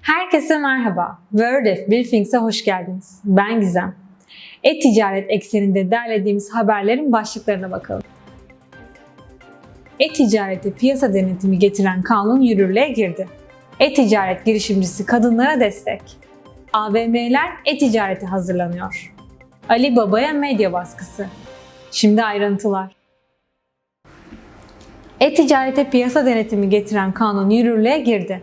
Herkese merhaba. Word of Briefings'e hoş geldiniz. Ben Gizem. E-ticaret ekseninde derlediğimiz haberlerin başlıklarına bakalım. E-ticarete piyasa denetimi getiren kanun yürürlüğe girdi. E-ticaret girişimcisi kadınlara destek. AVM'ler e-ticarete hazırlanıyor. Ali Baba'ya medya baskısı. Şimdi ayrıntılar. E-ticarete piyasa denetimi getiren kanun yürürlüğe girdi.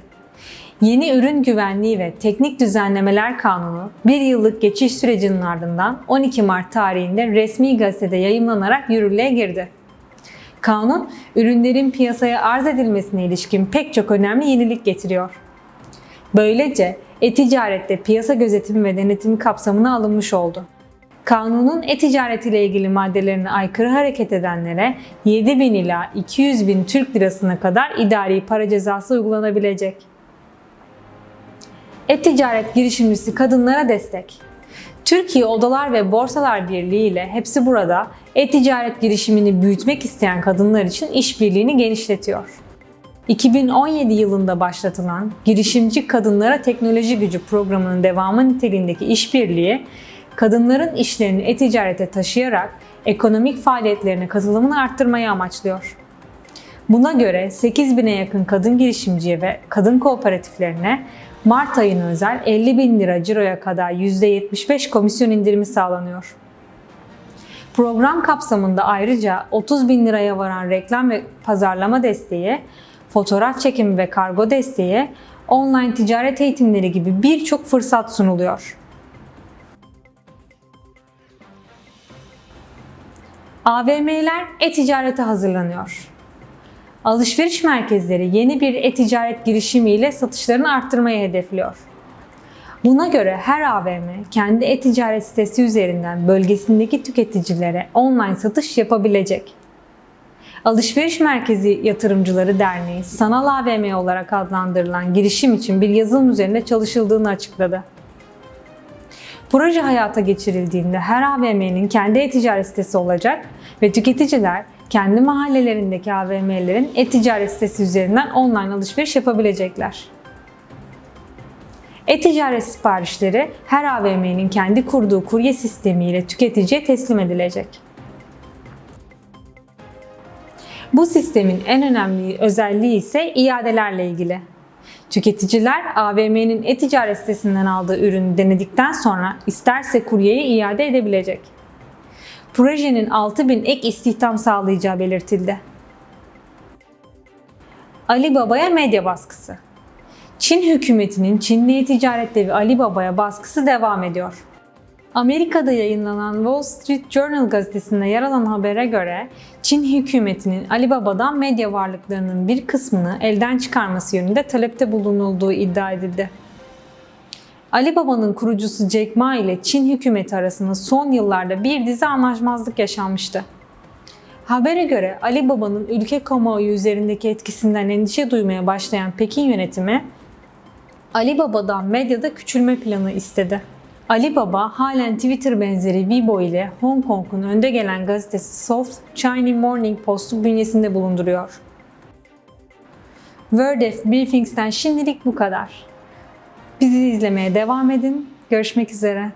Yeni Ürün Güvenliği ve Teknik Düzenlemeler Kanunu bir yıllık geçiş sürecinin ardından 12 Mart tarihinde resmi gazetede yayımlanarak yürürlüğe girdi. Kanun, ürünlerin piyasaya arz edilmesine ilişkin pek çok önemli yenilik getiriyor. Böylece e-ticarette piyasa gözetimi ve denetimi kapsamına alınmış oldu. Kanunun e-ticaret ile ilgili maddelerine aykırı hareket edenlere 7 bin ila 200 bin Türk lirasına kadar idari para cezası uygulanabilecek. E-ticaret girişimcisi kadınlara destek. Türkiye Odalar ve Borsalar Birliği ile hepsi burada e-ticaret girişimini büyütmek isteyen kadınlar için işbirliğini genişletiyor. 2017 yılında başlatılan Girişimci Kadınlara Teknoloji Gücü programının devamı niteliğindeki işbirliği, kadınların işlerini e-ticarete taşıyarak ekonomik faaliyetlerine katılımını arttırmayı amaçlıyor. Buna göre 8 bine yakın kadın girişimciye ve kadın kooperatiflerine Mart ayına özel 50 bin lira ciroya kadar %75 komisyon indirimi sağlanıyor. Program kapsamında ayrıca 30 bin liraya varan reklam ve pazarlama desteği, fotoğraf çekimi ve kargo desteği, online ticaret eğitimleri gibi birçok fırsat sunuluyor. AVM'ler e-ticarete hazırlanıyor. Alışveriş merkezleri yeni bir e-ticaret girişimiyle satışlarını arttırmayı hedefliyor. Buna göre her AVM kendi e-ticaret sitesi üzerinden bölgesindeki tüketicilere online satış yapabilecek. Alışveriş Merkezi Yatırımcıları Derneği sanal AVM olarak adlandırılan girişim için bir yazılım üzerinde çalışıldığını açıkladı. Proje hayata geçirildiğinde her AVM'nin kendi e-ticaret sitesi olacak ve tüketiciler kendi mahallelerindeki AVM'lerin e-ticaret sitesi üzerinden online alışveriş yapabilecekler. E-ticaret siparişleri her AVM'nin kendi kurduğu kurye sistemiyle tüketiciye teslim edilecek. Bu sistemin en önemli özelliği ise iadelerle ilgili. Tüketiciler AVM'nin e-ticaret sitesinden aldığı ürünü denedikten sonra isterse kuryeye iade edebilecek. Projenin 6000 ek istihdam sağlayacağı belirtildi. Ali Baba'ya medya baskısı. Çin hükümetinin Çinli ticaret devi Ali Baba'ya baskısı devam ediyor. Amerika'da yayınlanan Wall Street Journal gazetesinde yer alan habere göre Çin hükümetinin Alibaba'dan medya varlıklarının bir kısmını elden çıkarması yönünde talepte bulunulduğu iddia edildi. Alibaba'nın kurucusu Jack Ma ile Çin hükümeti arasında son yıllarda bir dizi anlaşmazlık yaşanmıştı. Habere göre Alibaba'nın ülke kamuoyu üzerindeki etkisinden endişe duymaya başlayan Pekin yönetimi Alibaba'dan medyada küçülme planı istedi. Alibaba halen Twitter benzeri Weibo ile Hong Kong'un önde gelen gazetesi South China Morning Post'u bünyesinde bulunduruyor. Word of Briefings'ten şimdilik bu kadar. Bizi izlemeye devam edin. Görüşmek üzere.